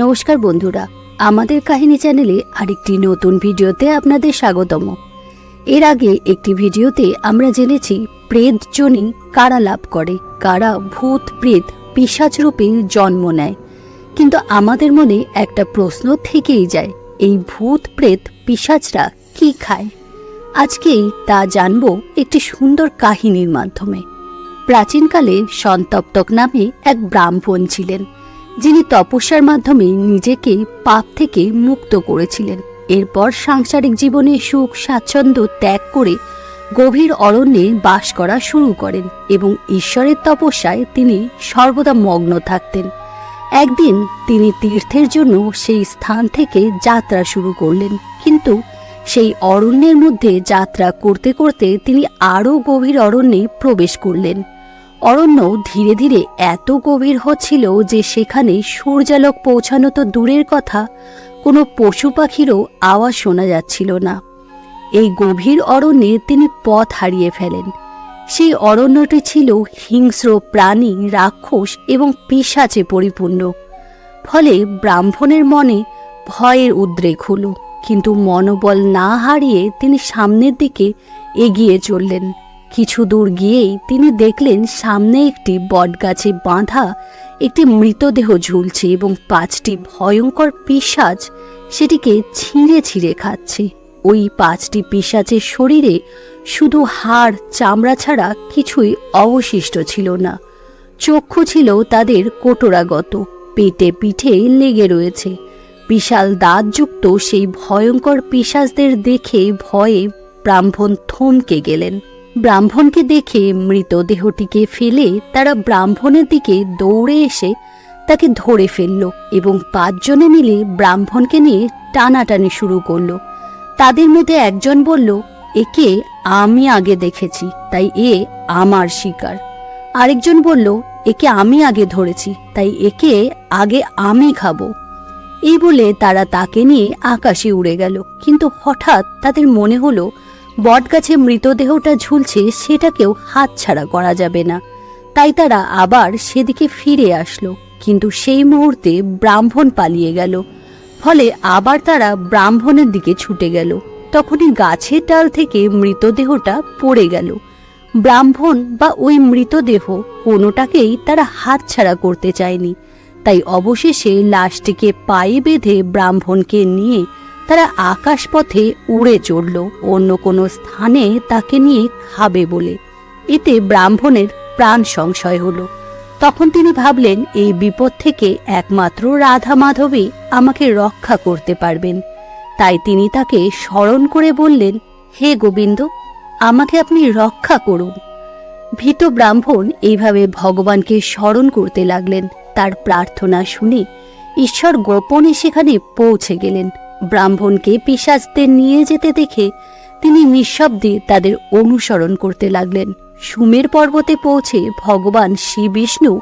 নমস্কার বন্ধুরা, আমাদের কাহিনী চ্যানেলে আরেকটি নতুন ভিডিওতে আপনাদের স্বাগতম। এর আগে একটি ভিডিওতে আমরা জেনেছি প্রেত জনি কারা লাভ করে, কারা ভূত প্রেত পিসাচ রূপে জন্ম নেয়। কিন্তু আমাদের মনে একটা প্রশ্ন থেকেই যায়, এই ভূত প্রেত পিসাচরা কি খায়? আজকেই তা জানব একটি সুন্দর কাহিনীর মাধ্যমে। প্রাচীনকালে সন্তপ্তক নামে এক ব্রাহ্মণ ছিলেন। যিনি তপস্যার মাধ্যমে নিজেকে পাপ থেকে মুক্ত করেছিলেন। এরপর সাংসারিক জীবনে সুখ, স্বাচ্ছন্দ্য ত্যাগ করে গভীর অরণ্যে বাস করা শুরু করেন এবং ঈশ্বরের তপস্যায় তিনি সর্বদা মগ্ন থাকতেন। একদিন তিনি তীর্থের জন্য সেই স্থান থেকে যাত্রা শুরু করলেন, কিন্তু সেই অরণ্যের মধ্যে যাত্রা করতে করতে তিনি আরও গভীর অরণ্যে প্রবেশ করলেন। অরণ্য ধীরে ধীরে এত গভীর হচ্ছিল যে সেখানে সূর্যালোক পৌঁছানো তো দূরের কথা, কোনো পশু পাখিরও আওয়াজ শোনা যাচ্ছিল না। এই গভীর অরণ্যে তিনি পথ হারিয়ে ফেলেন। সেই অরণ্যটি ছিল হিংস্র প্রাণী, রাক্ষস এবং পিশাচে পরিপূর্ণ। ফলে ব্রাহ্মণের মনে ভয়ের উদ্রেক হলো, কিন্তু মনোবল না হারিয়ে তিনি সামনের দিকে এগিয়ে চললেন। কিছু দূর গিয়েই তিনি দেখলেন সামনে একটি বটগাছে বাঁধা একটি মৃতদেহ ঝুলছে এবং পাঁচটি ভয়ঙ্কর পিশাচ সেটিকে ছিঁড়ে ছিঁড়ে খাচ্ছে। ওই পাঁচটি পিশাচের শরীরে শুধু হাড়, চামড়া ছাড়া কিছুই অবশিষ্ট ছিল না। চক্ষু ছিল তাদের কোটরাগত, পেটে পিঠে লেগে রয়েছে। বিশাল দাঁতযুক্ত সেই ভয়ঙ্কর পিশাচদের দেখে ভয়ে ব্রাহ্মণ থমকে গেলেন। ব্রাহ্মণকে দেখে মৃতদেহটিকে ফেলে তারা ব্রাহ্মণের দিকে দৌড়ে এসে তাকে ধরে ফেলল এবং পাঁচজনে মিলে ব্রাহ্মণকে নিয়ে টানাটানি শুরু করল। তাদের মধ্যে একজন বলল, একে আমি আগে দেখেছি, তাই এ আমার শিকার। আরেকজন বলল, একে আমি আগে ধরেছি, তাই একে আগে আমি খাব। এই বলে তারা তাকে নিয়ে আকাশে উড়ে গেল। কিন্তু হঠাৎ তাদের মনে হলো বটগাছে মৃতদেহটা ঝুলছে, সেটাকেও হাতছাড়া করা যাবে না। তাই তারা আবার সেদিকে ফিরে আসলো, কিন্তু সেই মুহূর্তে ব্রাহ্মণ পালিয়ে গেল। ফলে আবার তারা ব্রাহ্মণের দিকে ছুটে গেল। তখনই গাছের ডাল থেকে মৃতদেহটা পড়ে গেল। ব্রাহ্মণ বা ওই মৃতদেহ কোনোটাকেই তারা হাতছাড়া করতে চায়নি। তাই অবশেষে লাশটিকে পায়ে বেঁধে ব্রাহ্মণকে নিয়ে তারা আকাশপথে উড়ে চড়ল। অন্য কোনো স্থানে তাকে নিয়ে খাবে বলে। এতে ব্রাহ্মণের প্রাণ সংশয় হলো। তখন তিনি ভাবলেন, এই বিপদ থেকে একমাত্র রাধা মাধবী আমাকে রক্ষা করতে পারবেন। তাই তিনি তাকে স্মরণ করে বললেন, হে গোবিন্দ, আমাকে আপনি রক্ষা করুন। ভীত ব্রাহ্মণ এইভাবে ভগবানকে স্মরণ করতে লাগলেন। তার প্রার্থনা শুনে ঈশ্বর গোপনে সেখানে পৌঁছে গেলেন। ব্রাহ্মণকে পিসাজদের নিয়ে যেতে দেখে তিনি নিঃশব্দে তাদের অনুসরণ করতে লাগলেন। সুমের পর্বতে পৌঁছে ভগবান শ্রী বিষ্ণু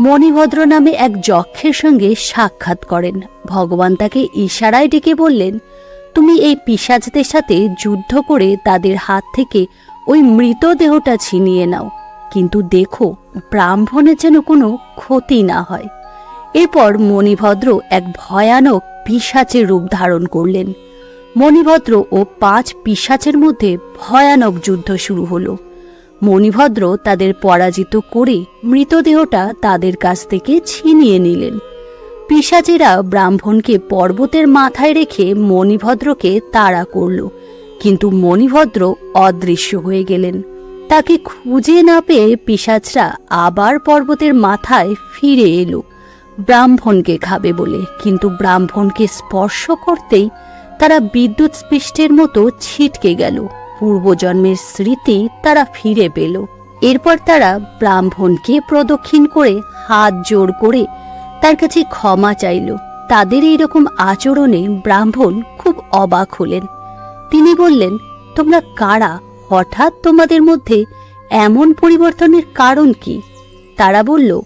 মণিভদ্র নামে এক যক্ষের সঙ্গে সাক্ষাৎ করেন। ভগবান তাকে ইশারায় ডেকে বললেন, তুমি এই পিসাজদের সাথে যুদ্ধ করে তাদের হাত থেকে ওই মৃতদেহটা ছিনিয়ে নাও। কিন্তু দেখো, ব্রাহ্মণের যেন কোনো ক্ষতি না হয়। এরপর মণিভদ্র এক ভয়ানক পিসাচের রূপ ধারণ করলেন। মণিভদ্র ও পাঁচ পিসাচের মধ্যে ভয়ানক যুদ্ধ শুরু হলো। মণিভদ্র তাদের পরাজিত করে মৃতদেহটা তাদের কাছ থেকে ছিনিয়ে নিলেন। পিসাচেরা ব্রাহ্মণকে পর্বতের মাথায় রেখে মণিভদ্রকে তাড়া করল, কিন্তু মণিভদ্র অদৃশ্য হয়ে গেলেন। তাকে খুঁজে না পেয়ে পিসাচরা আবার পর্বতের মাথায় ফিরে এলো। ব্রাহ্মণকে খাবে বলে। কিন্তু ব্রাহ্মণকে স্পর্শ করতেই তারা বিদ্যুৎ স্পৃষ্টের মতো ছিটকে গেল। পূর্বজন্মের স্মৃতি তারা ফিরে পেল। এরপর তারা ব্রাহ্মণকে প্রদক্ষিণ করে হাত জোড় করে তার কাছে ক্ষমা চাইল। তাদের এইরকম আচরণে ব্রাহ্মণ খুব অবাক হলেন। তিনি বললেন, তোমরা কারা? হঠাৎ তোমাদের মধ্যে এমন পরিবর্তনের কারণ কি? তারা বলল,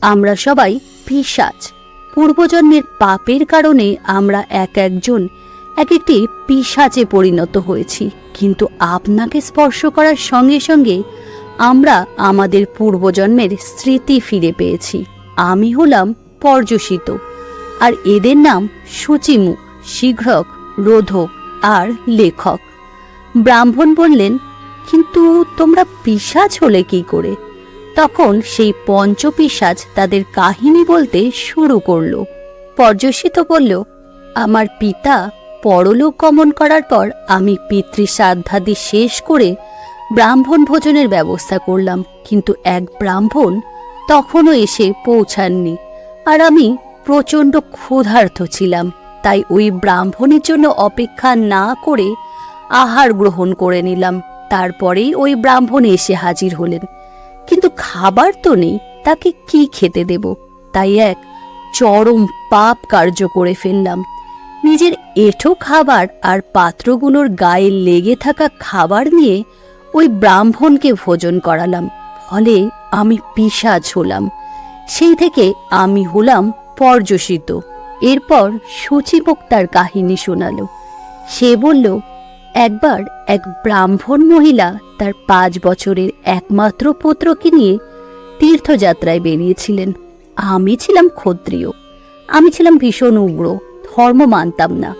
আমরা সবাই পিসাচ পূর্বজন্মের পাপের কারণে আমরা এক একজন, এক একটি পিসাচে পরিণত হয়েছি। কিন্তু আপনাকে স্পর্শ করার সঙ্গে সঙ্গে আমরা আমাদের পূর্বজন্মের স্মৃতি ফিরে পেয়েছি। আমি হলাম পর্যসিত আর এদের নাম সূচিমুখ, শীঘ্রক, রোধক, আর লেখক। ব্রাহ্মণ বললেন, কিন্তু তোমরা পিসাজ হলে কি করে? তখন সেই পঞ্চপিসাজ তাদের কাহিনী বলতে শুরু করল। পর্যসিত বলল, আমার পিতা পরলোক গমন করার পর আমি পিতৃ পিতৃশ্রাদ্ধাদি শেষ করে ব্রাহ্মণ ভোজনের ব্যবস্থা করলাম। কিন্তু এক ব্রাহ্মণ তখনও এসে পৌঁছাননি আর আমি প্রচণ্ড ক্ষুধার্ত ছিলাম। তাই ওই ব্রাহ্মণের জন্য অপেক্ষা না করে আহার গ্রহণ করে নিলাম। তারপরেই ওই ব্রাহ্মণ এসে হাজির হলেন। কিন্তু খাবার তো নেই, তাকে কি খেতে দেব? তাই এক চরম পাপ কার্য করে ফেললাম। নিজের এঠো খাবার আর পাত্রগুলোর গায়ে লেগে থাকা খাবার নিয়ে ওই ব্রাহ্মণকে ভোজন করালাম। ফলে আমি পিসাজ হলাম। সেই থেকে আমি হলাম পর্যসিত। এরপর সূচিমুখ কাহিনী শোনালো। সে বলল একবার এক ব্রাহ্মণ মহিলা তার পাঁচ বছরের একমাত্র পুত্রকে নিয়ে তীর্থযাত্রায় বেরিয়েছিলেন। আমি ছিলাম ক্ষত্রিয়। আমি ছিলাম ভীষণ উগ্র, ধর্ম মানতাম না।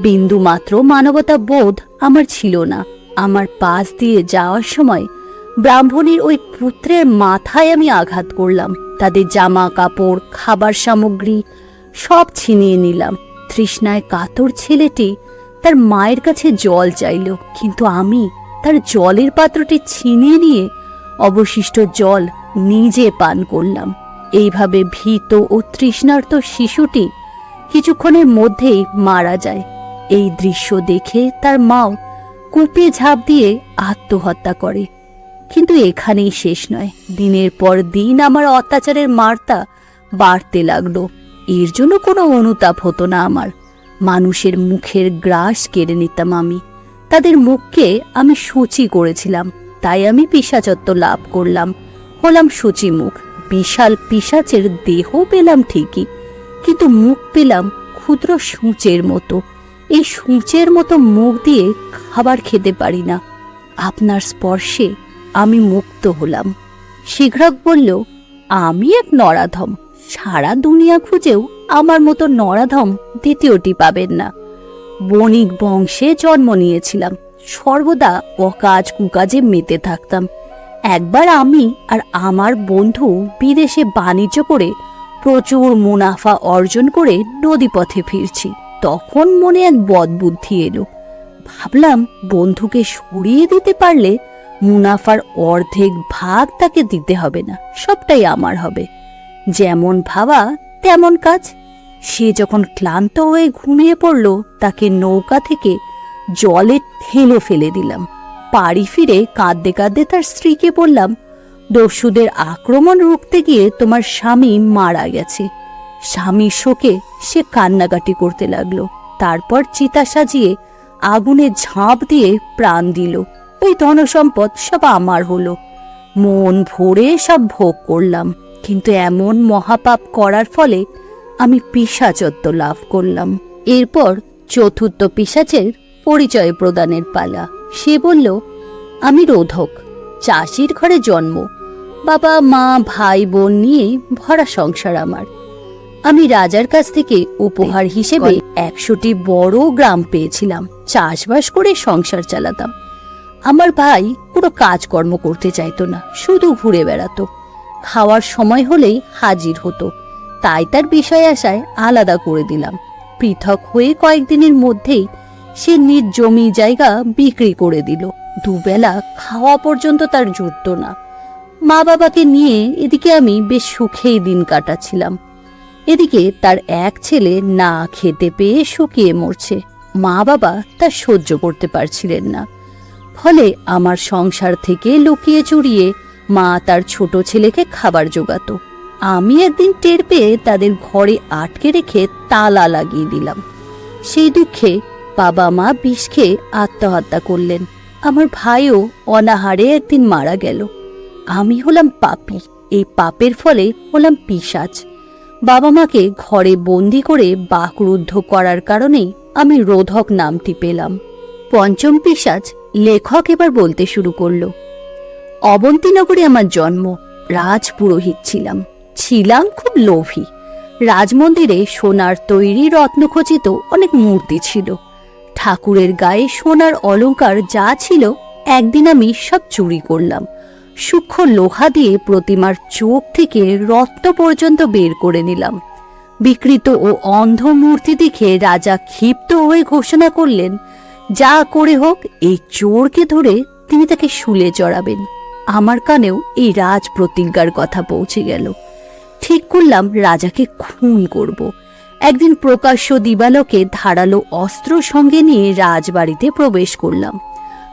বিন্দু মাত্র মানবতা বোধ আমার ছিল না। আমার পাশ দিয়ে যাওয়ার সময় ব্রাহ্মণের ওই পুত্রের মাথায় আমি আঘাত করলাম। তাদের জামা কাপড় খাবার সামগ্রী সব ছিনিয়ে নিলাম। তৃষ্ণায় কাতর ছেলেটি তার মায়ের কাছে জল চাইল, কিন্তু আমি তার জলের পাত্রটি ছিনিয়ে নিয়ে অবশিষ্ট জল নিজে পান করলাম। এইভাবে ভীত ও তৃষ্ণার্ত শিশুটি কিছুক্ষণের মধ্যেই মারা যায়। এই দৃশ্য দেখে তার মাও কূপে ঝাঁপ দিয়ে আত্মহত্যা করে। কিন্তু এখানেই শেষ নয়। দিনের পর দিন আমার অত্যাচারের মার্তা বাড়তে লাগল। এর জন্য কোনো অনুতাপ হতো না আমার। মানুষের মুখের গ্রাস কেড়ে নিতাম আমি। তাদের মুখকে আমি সূচি করেছিলাম, তাই আমি পিসাচত্ব লাভ করলাম। হলাম সূচিমুখ বিশাল পিসাচের দেহ পেলাম ঠিকই, কিন্তু মুখ পেলাম ক্ষুদ্র সূচের মতো। এই সূচের মতো মুখ দিয়ে খাবার খেতে পারি না। আপনার স্পর্শে আমি মুক্ত হলাম। শীঘ্রক বলল, আমি এক নরাধম, সারা দুনিয়া খুঁজেও আমার মতো নরাধম দ্বিতীয়টি পাবেন না। বণিক বংশে জন্ম নিয়েছিলাম। সর্বদা অকাজ কুকাজে মেতে থাকতাম। একবার আমি আর আমার বন্ধু বিদেশে বাণিজ্য করে প্রচুর মুনাফা অর্জন করে নদীপথে ফিরছি। তখন মনে এক বদবুদ্ধি এলো। ভাবলাম বন্ধুকে সরিয়ে দিতে পারলে মুনাফার অর্ধেক ভাগ তাকে দিতে হবে না, সবটাই আমার হবে। যেমন ভাবা তেমন কাজ সে যখন ক্লান্ত হয়ে ঘুমিয়ে পড়ল, তাকে নৌকা থেকে জলে ঠেলে ফেলে দিলাম। বাড়ি ফিরে কাঁদতে কাঁদতে তার স্ত্রীকে বললাম, দস্যুদের আক্রমণ রুখতে গিয়ে তোমার স্বামী মারা গেছে। স্বামী শোকে সে কান্নাকাটি করতে লাগল। তারপর চিতা সাজিয়ে আগুনে ঝাঁপ দিয়ে প্রাণ দিল। ওই ধনসম্পদ সব আমার হলো। মন ভরে সব ভোগ করলাম। কিন্তু এমন মহাপাপ করার ফলে আমি পিসাচত্ব লাভ করলাম। এরপর চতুর্থ পিসাচের পরিচয় প্রদানের পালা। সে বলল, আমি রোধক, চাষির ঘরে জন্ম। বাবা, মা, ভাই, বোন নিয়ে ভরা সংসার আমার। আমি রাজার কাছ থেকে উপহার হিসেবে একশোটি বড় গ্রাম পেয়েছিলাম। চাষবাস করে সংসার চালাতাম। আমার ভাই কোনো কাজকর্ম করতে চাইতো না, শুধু ঘুরে বেড়াতো। খাওয়ার সময় হলেই হাজির হতো। তাই তার বিষয় আশায় আলাদা করে দিলাম। পৃথক হয়ে কয়েকদিনের মধ্যেই সে নিজ জমি জায়গা বিক্রি করে দিল। দুবেলা খাওয়া পর্যন্ত তার জুটত না। মা বাবাকে নিয়ে এদিকে আমি বেশ সুখেই দিন কাটাচ্ছিলাম। এদিকে তার এক ছেলে না খেতে পেয়ে শুকিয়ে মরছে। মা বাবা তা সহ্য করতে পারছিলেন না। ফলে আমার সংসার থেকে লুকিয়ে চুরিয়ে মা তার ছোট ছেলেকে খাবার জোগাতো। আমি একদিন টের পেয়ে তাদের ঘরে আটকে রেখে তালা লাগিয়ে দিলাম। সেই দুঃখে বাবা মা বিষ খেয়ে আত্মহত্যা করলেন। আমার ভাইও অনাহারে একদিন মারা গেল। আমি হলাম পাপী। এই পাপের ফলে হলাম পিসাচ বাবা মাকে ঘরে বন্দি করে বাকরুদ্ধ করার কারণেই আমি রোধক নামটি পেলাম। পঞ্চম পিসাচ লেখক এবার বলতে শুরু করল, অবন্তীনগরে আমার জন্ম রাজ পুরোহিত ছিলাম। ছিলাম খুব লোভী। রাজমন্দিরে সোনার তৈরি রত্নখচিত অনেক মূর্তি ছিল। ঠাকুরের গায়ে সোনার অলংকার যা ছিল, একদিন আমি সব চুরি করলাম। সূক্ষ্ম লোহা দিয়ে প্রতিমার চোখ থেকে রক্ত পর্যন্ত বের করে নিলাম। বিকৃত ও অন্ধ মূর্তি দেখে রাজা ক্ষিপ্ত হয়ে ঘোষণা করলেন, যা করে হোক, এই চোরকে ধরে তিনি তাকে শুলে চড়াবেন। আমার কানেও এই রাজ প্রতিজ্ঞার কথা পৌঁছে গেল। ঠিক করলাম, রাজাকে খুন করব। একদিন প্রকাশ্য দিবালোকে ধারালো অস্ত্র সঙ্গে নিয়ে রাজবাড়িতে প্রবেশ করলাম।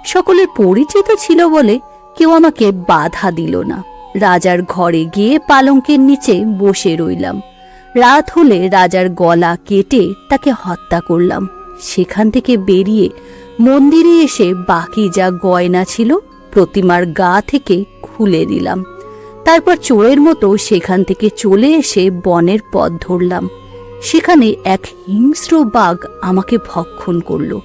সকলের পরিচিত ছিল বলে কেউ আমাকে বাধা দিল না। রাজার ঘরে গিয়ে পালঙ্কের নিচে বসে রইলাম। রাত হলে রাজার গলা কেটে তাকে হত্যা করলাম। সেখান থেকে বেরিয়ে মন্দিরে এসে বাকি যা গয়না ছিল, প্রতিমার গা থেকে খুলে দিলাম। তারপর চোরের মতো সেখান থেকে চলে এসে বনের পথ ধরলাম। সেখানে এক হিংস্র বাঘ আমাকে ভক্ষণ করল।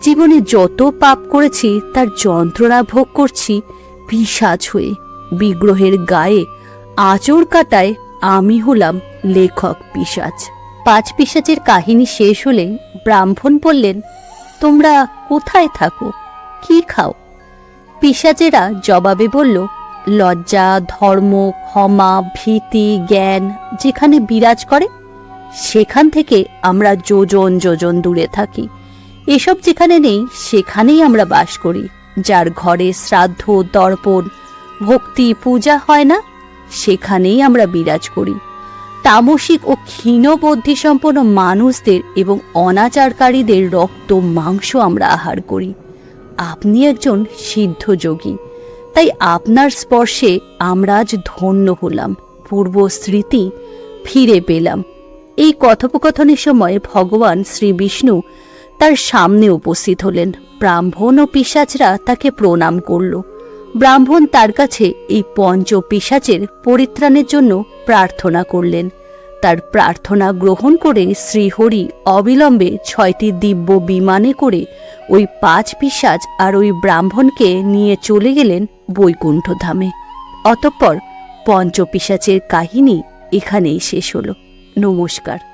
জীবনে যত পাপ করেছি, তার যন্ত্রণা ভোগ করছি পিসাজ হয়ে। বিগ্রহের গায়ে আঁচড় কাটায় আমি হলাম লেখক পিসাজ পাঁচ পিসাচের কাহিনী শেষ হলে ব্রাহ্মণ বললেন, তোমরা কোথায় থাকো? কি খাও? পিসাচেরা জবাবে বলল লজ্জা, ধর্ম, ক্ষমা, ভীতি, জ্ঞান যেখানে বিরাজ করে, সেখান থেকে আমরা যোজন যোজন দূরে থাকি। এসব যেখানে নেই, সেখানেই আমরা বাস করি, যার ঘরে শ্রাদ্ধ দর্পণ ভক্তি, পূজা হয় না, সেখানেই আমরা বিরাজ করি। তামসিক ও ক্ষীণ বুদ্ধিসম্পন্ন মানুষদের এবং অনাচারকারীদের রক্ত, মাংস আমরা আহার করি। আপনি একজন সিদ্ধ যোগী। তাই আপনার স্পর্শে আমরা আজ ধন্য হলাম, পূর্ব স্মৃতি ফিরে পেলাম। এই কথোপকথনের সময় ভগবান শ্রী বিষ্ণু তার সামনে উপস্থিত হলেন। ব্রাহ্মণ ও পিসাচরা তাকে প্রণাম করল। ব্রাহ্মণ তার কাছে এই পঞ্চ পিসাচের পরিত্রাণের জন্য প্রার্থনা করলেন। তার প্রার্থনা গ্রহণ করে শ্রীহরি অবিলম্বে ছয়টি দিব্য বিমানে করে ওই পাঁচ পিসাজ আর ওই ব্রাহ্মণকে নিয়ে চলে গেলেন বৈকুণ্ঠধামে। অতঃপর পঞ্চপিসাচের কাহিনী এখানেই শেষ হল। নমস্কার।